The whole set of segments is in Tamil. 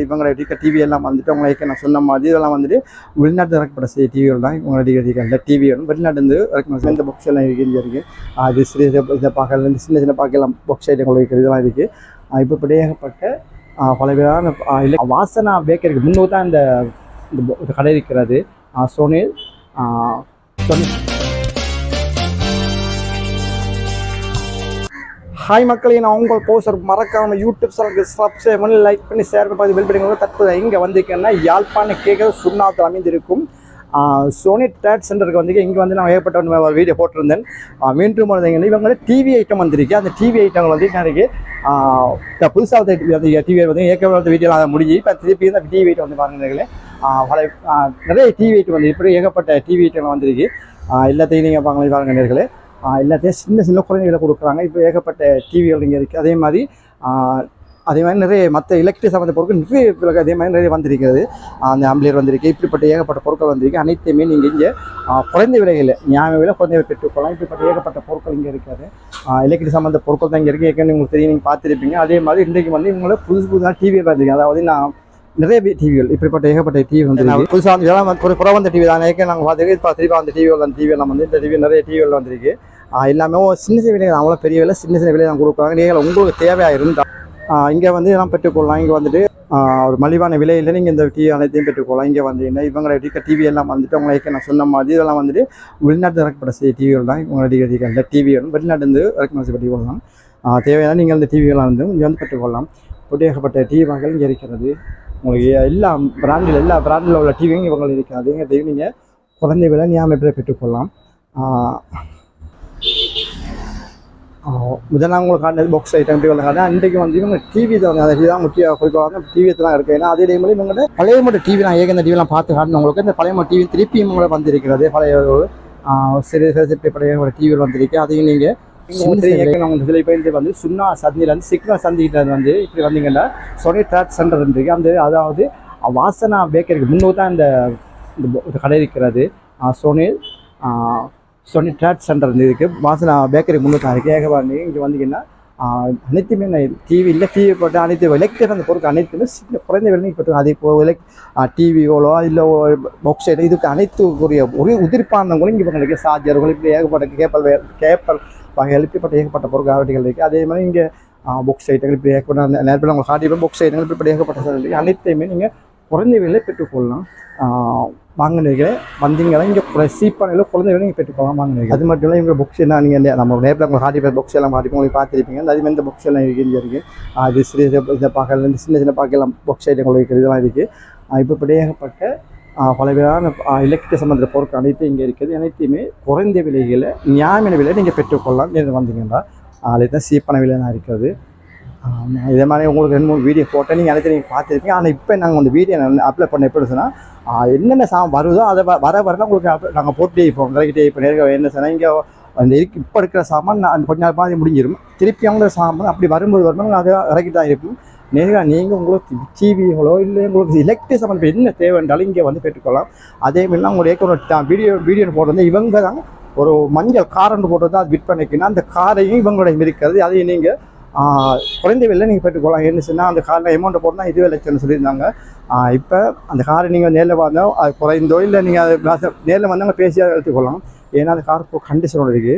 இவங்களோட இருக்க டிவி எல்லாம் வந்துட்டு உங்களுக்கு நான் சொன்ன மாதிரி இதெல்லாம் வந்துட்டு வெளிநாட்டு இறக்கப்பட செய்ய டிவிகள் தான் இவங்களோட இருக்கிற டிவி வரும் வெளிநாட்டுலேருந்து இறக்கணும். இந்த பாக்ஸ் எல்லாம் இருக்கு இருக்குது அது சிறிய இதை பார்க்கல இந்த சின்ன சின்ன பார்க்கலாம் புக்ஸ் ஐட்டங்கள் வைக்கிறது இதெல்லாம் இருக்குது இப்போ இப்படி பல விதமான இல்லை வாசனா பேக்கரிக்கு முன்னூறு தான் இந்த இந்த கடை இருக்கிறது சோனில் ஆஹ், ஹாய் மக்களே நான் உங்கள் போஸ்டர் மறக்காம யூடியூப் சேனலுக்கு சப்ஸ்கிரைப் பண்ணி லைக் பண்ணி ஷேர் பண்ணி வெல் பண்ணி தற்போது இங்கே வந்திருக்கேன்னா யாழ்ப்பாண கேட்க சுண்ணாத்தில் அமைந்திருக்கும். சோனி டேட் சென்டருக்கு வந்து இங்கே வந்து நான் ஏற்பட்ட ஒரு வீடியோ போட்டிருந்தேன். மீண்டும் வந்து இவங்க வந்து டிவி ஐட்டம் வந்திருக்கு. அந்த டிவி ஐட்டங்கள் வந்து என்ன புதுசாக வந்து அந்த டிவி வந்து ஏற்கனவே வந்து வீடியோ அதை முடிஞ்சு இப்போ திருப்பி அந்த டிவி ஐட்டம் வந்து பாருங்களே பல நிறைய டிவி ஐட்டம் வந்து இப்படி ஏகப்பட்ட டிவி ஐட்டம் வந்திருக்கு. எல்லாத்தையும் நீங்கள் பாருங்க பாருங்க நேர்களே. எல்லாத்தையும் சின்ன சின்ன குழந்தைகளை கொடுக்குறாங்க. இப்போ ஏகப்பட்ட டிவிகள் இங்கே இருக்குது அதே மாதிரி அதே மாதிரி நிறைய மற்ற எலக்ட்ரிக் சம்மந்த பொருட்கள் நிறைய பிறகு அதே மாதிரி நிறைய வந்திருக்கிறது. அந்த ஆம்பிளியர் வந்திருக்கு. இப்படிப்பட்ட ஏகப்பட்ட பொருட்கள் வந்திருக்கு. அனைத்தையுமே நீங்கள் இங்கே குறைந்த விலையில் நியாய விலை குறைந்த விலை பெற்றுக்கொள்ளலாம். இப்படிப்பட்ட ஏகப்பட்ட பொருட்கள் இங்கே இருக்காது. எலக்ட்ரிக் சம்மந்த பொருட்கள் தான் இங்கே இருக்குது ஏற்கனவே உங்களுக்கு தெரியும் நீங்கள் பார்த்துருப்பீங்க. அதே மாதிரி இன்றைக்கு வந்து இவங்கள புதுசு புதுசாக டிவிகள் வந்திருக்கு. அதாவது நான் நிறைய டிவிகள் இப்படிப்பட்ட ஏகப்பட்ட டிவி வந்து புதுசாக இதெல்லாம் ஒரு புற வந்த டிவி தான். ஏற்கனவே நாங்கள் பார்த்துருக்கு இப்போ திருப்பி அந்த டிவிகள் அந்த டிவி எல்லாம் வந்து இந்த டிவி நிறைய டிவிகள் வந்திருக்கு. எல்லாமே சின்ன சின்ன விலை அவ்வளோ பெரிய விலை சின்ன சின்ன விலை தான் கொடுக்குறாங்க. நீங்கள் உங்களுக்கு தேவையாக இருந்தால் இங்கே வந்து இதெல்லாம் பெற்றுக்கொள்ளலாம். இங்கே வந்துட்டு ஒரு மலிவான விலையில் நீங்கள் இந்த டிவி அனைத்தையும் பெற்றுக்கொள்ளலாம். இங்கே வந்து என்ன இவங்களோட இருக்க டிவி எல்லாம் வந்துட்டு உங்களுக்கு நான் சொன்ன மாதிரி இதெல்லாம் வந்துட்டு வெளிநாட்டு இறக்கப்பட்ட செய்ய டிவிகள் தான். இவங்களோட இருக்க இந்த டிவி வரும் வெளிநாட்டுலேருந்து இறக்குமதி செய்யப்பட்ட ஆஹ் தேவையான நீங்கள் அந்த டிவிகளாக வந்து இங்கே வந்து பெற்றுக்கொள்ளலாம். ஒட்டியாகப்பட்ட டிவி வகைகள் இங்கே இருக்கிறது. உங்களுக்கு எல்லா பிராண்டில் எல்லா பிராண்டில் உள்ள டிவியும் இவங்களும் இருக்குது இங்கே டிவி நீங்கள் குறைந்த விலை ஞாபகம் பெற்றுக்கொள்ளலாம் ஆஹ் உங்களுக்கு காட்டினது பாக்ஸ் ஐட்டம் இப்படி வந்து காட்டினா இன்றைக்கு வந்து இவங்க டிவி தான் அதை தான் முக்கிய குறிப்பாக டிவி தான் இருக்குது ஏன்னா அதே டைமில் இவங்க பழைய மட்டும் டிவி நான் ஏக இந்த டிவிலாம் பார்த்து காட்டினவங்களுக்கு இந்த பழைய டிவி திருப்பி இவங்களை வந்திருக்கிறது. பழைய ஒரு, சிறு சிறு சிறு பழைய ஒரு டிவி வந்திருக்கு. அதையும் நீங்கள் இதில் இப்போ இது வந்து சுண்ணா சந்தியில் வந்து சிக்னல் சந்திக்கிட்ட வந்து இப்படி வந்தீங்கன்னா சொனி ட்ராட் சென்டர் இருக்கு. அந்த அதாவது வாசனா பேக்கரிக்கு முன்னூறு தான் இந்த இந்த கடை இருக்கிறது. சோனி சோனி ட்ராட் சென்டர் வந்து இருக்கு. வாசனா பேக்கரி முன்னூறு தான் இருக்குது ஏகபாண்டி இங்கே வந்தீங்கன்னா அனைத்துமே டிவி இல்லை டிவி போட்டு அனைத்து எலக்ட்ரிக் அந்த பொருட்கள் அனைத்துமே சின்ன குறைந்த விலை இப்போ அதே இப்போ எலக் டிவிகளோ இல்லை பாக்ஸ் இதுக்கு அனைத்துக்குரிய ஒரு உதிர்ப்பானவங்களும் இங்கே கிடைக்கும் சார்ஜர்கள் இப்படி ஏகப்பட்ட கேப்பல் வே- கேப்பல் வகைகள் பட்ட ஏகப்பட்ட பொருட்கள் ஆவட்டிகள் இருக்குது அதே மாதிரி இங்கே புக்ஸ் ஐட்டங்கள் இப்படி ஏகப்பட்ட அந்த நேரத்தில் உங்களுக்கு காட்டியிருப்போம் புக்ஸ் ஐட்டங்கள் இப்படி ஏகப்பட்ட சார் இருக்குது அனைத்தையுமே நீங்கள் குறைந்த விலையில் பெற்றுக்கொள்ளலாம். வாங்கினீங்க வந்தீங்கன்னா இங்கே குறை சீப்பான விலை குறைந்த விலை நீங்கள் பெற்றுக்கொள்ளலாம் வாங்கினீங்க அது மட்டும் இல்லை இவங்க புக்ஸ் என்ன நீங்கள் நம்ம நேரத்தில் உங்களுக்கு காட்டி புக்ஸ் எல்லாம் காட்டிப்போம் உங்களுக்கு பார்த்துருப்பீங்க. அதே மாதிரி இந்த புக்ஸ் எல்லாம் இருக்கு. இருக்குது அது சிறிய இந்த பார்க்கலாம் இந்த சின்ன சின்ன பார்க்கலாம் புக்ஸ் ஐட்டங்கள் வைக்கிறது இதெல்லாம் இருக்குது இப்படி ஏகப்பட்ட ஆஹ் பலவிதமான இலக்கிய சம்மந்த பொருட்கள் அனைத்தும் இங்கே இருக்குது அனைத்தையுமே குறைந்த விலைகளில் நியாயமான விலை நீங்கள் பெற்றுக்கொள்ளலாம் என்று வந்தீங்கன்னா அதுக்கு தான் சீப்பான விலை தான் இருக்கிறது. இதே மாதிரி உங்களுக்கு ரெண்டு மூணு வீடியோ போட்டேன். நீங்கள் அனைத்து நீங்கள் பார்த்துருப்பீங்க. ஆனால் இப்போ நாங்கள் அந்த வீடியோ அப்ளை பண்ண எப்படி சொன்னால் என்னென்ன சா வருதோ அதை வர வர உங்களுக்கு நாங்கள் போட்டு இப்போ உங்கள்கிட்ட இப்போ நேரம் என்ன சொன்னால் இங்கே அந்த இருக்கு இப்போ இருக்கிற சாமான் நான் கொஞ்ச நாள் மாதிரி முடிஞ்சிடும் திருப்பி அவங்க சாமான் அப்படி வரும்போது வரும்போது அதை இறக்கிட்டு தான் இருக்கும். நேராக நீங்கள் உங்களுக்கு டிவிகளோ இல்லை உங்களுக்கு எலக்ட்ரிக் சம்மந்தம் என்ன தேவைன்றாலும் இங்கே வந்து பெற்றுக்கொள்ளலாம் அதே மாதிரிலாம் உங்களுக்கு வீடியோ வீடியோ போட்டு இவங்க தான் ஒரு மஞ்சள் காரண்டு போட்டு தான் அது விற்பனைக்குன்னா அந்த காரையும் இவங்களோட இருக்கிறது. அதையும் நீங்கள் குறைந்த விலையில் நீங்கள் பெற்றுக்கொள்ளலாம். என்ன சொன்னால் அந்த காரில் அமௌண்ட்டை போட்டு இருபது லட்சம்னு சொல்லியிருந்தாங்க. இப்போ அந்த காரை நீங்கள் நேரில் வந்தால் அது குறைந்தோ இல்லை நீங்கள் அது நேரில் வந்தவங்க பேசியாக எடுத்துக்கொள்ளலாம். ஏன்னா அந்த கார் இப்போ கண்டிஷனோட இருக்குது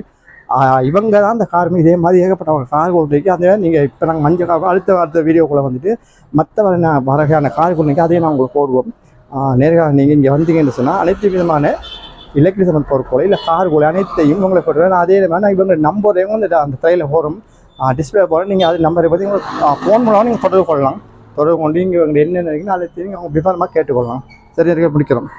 இவங்க தான் அந்த காருமே இதே மாதிரி ஏகப்பட்ட கார் கொண்டு அந்த நீங்கள் இப்போ நாங்கள் மஞ்சள் கார் அடுத்த அடுத்த வீடியோக்குள்ளே வந்துட்டு மற்ற வர வரகையான கார் கொண்டு அதையும் நான் உங்களுக்கு போடுவோம். நேர்காக நீங்கள் இங்கே வந்தீங்கன்னு சொன்னால் அனைத்து விதமான எலக்ட்ரிக் சம்மந்த பொருட்களோ இல்லை கார்கள் அனைத்தையும் உங்களை போட்டுருவேன் அதே மாதிரி நான் இவங்க நம்பரையும் வந்து அந்த ட்ரையில் போகிறோம் டிஸ்பிளே போகிறோம் நீங்கள் அது நம்பரை பற்றி உங்களுக்கு ஃபோன் மூலமாக நீங்கள் தொடர்பு கொள்ளலாம். தொடர்பு கொண்டு இங்கே என்னென்ன என்ன நினைக்கணும் அதை தெரியும் அவங்க விவரமாக கேட்டுக்கொள்ளலாம். சரி இருக்க பிடிக்கிறோம்